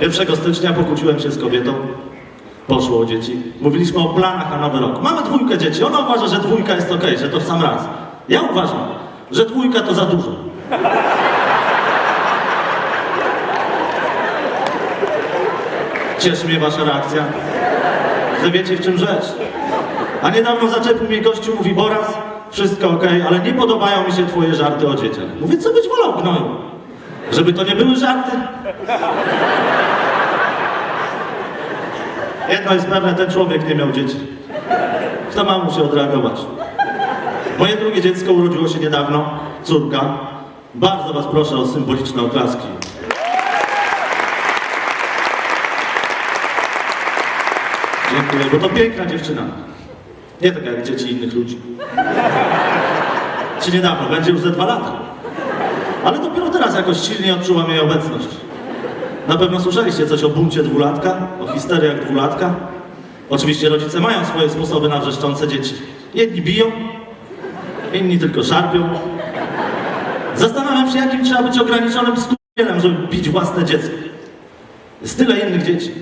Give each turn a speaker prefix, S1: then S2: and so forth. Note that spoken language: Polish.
S1: 1 stycznia pokłóciłem się z kobietą. Poszło o dzieci. Mówiliśmy o planach na nowy rok. Mamy dwójkę dzieci. Ona uważa, że dwójka jest okej, że to w sam raz. Ja uważam, że dwójka to za dużo. Cieszy mnie wasza reakcja. Że wiecie w czym rzecz. A niedawno zaczepił mnie gościu, mówi Boraz, wszystko okej, ale nie podobają mi się twoje żarty o dzieciach. Mówię, co byś wolał, gnoju? Żeby to nie były żarty? Jedno jest ten człowiek nie miał dzieci. Kto ma mu się odreagować? Moje drugie dziecko urodziło się niedawno, córka. Bardzo was proszę o symboliczne oklaski. Dziękuję, bo to piękna dziewczyna. Nie tak jak dzieci innych ludzi. Czy niedawno, będzie już ze dwa lata. Ale dopiero teraz jakoś silniej odczuwam jej obecność. Na pewno słyszeliście coś o buncie dwulatka, o histeriach dwulatka. Oczywiście rodzice mają swoje sposoby na wrzeszczące dzieci. Jedni biją, inni tylko szarpią. Zastanawiam się, jakim trzeba być ograniczonym skupieniem, żeby bić własne dziecko. Jest tyle innych dzieci.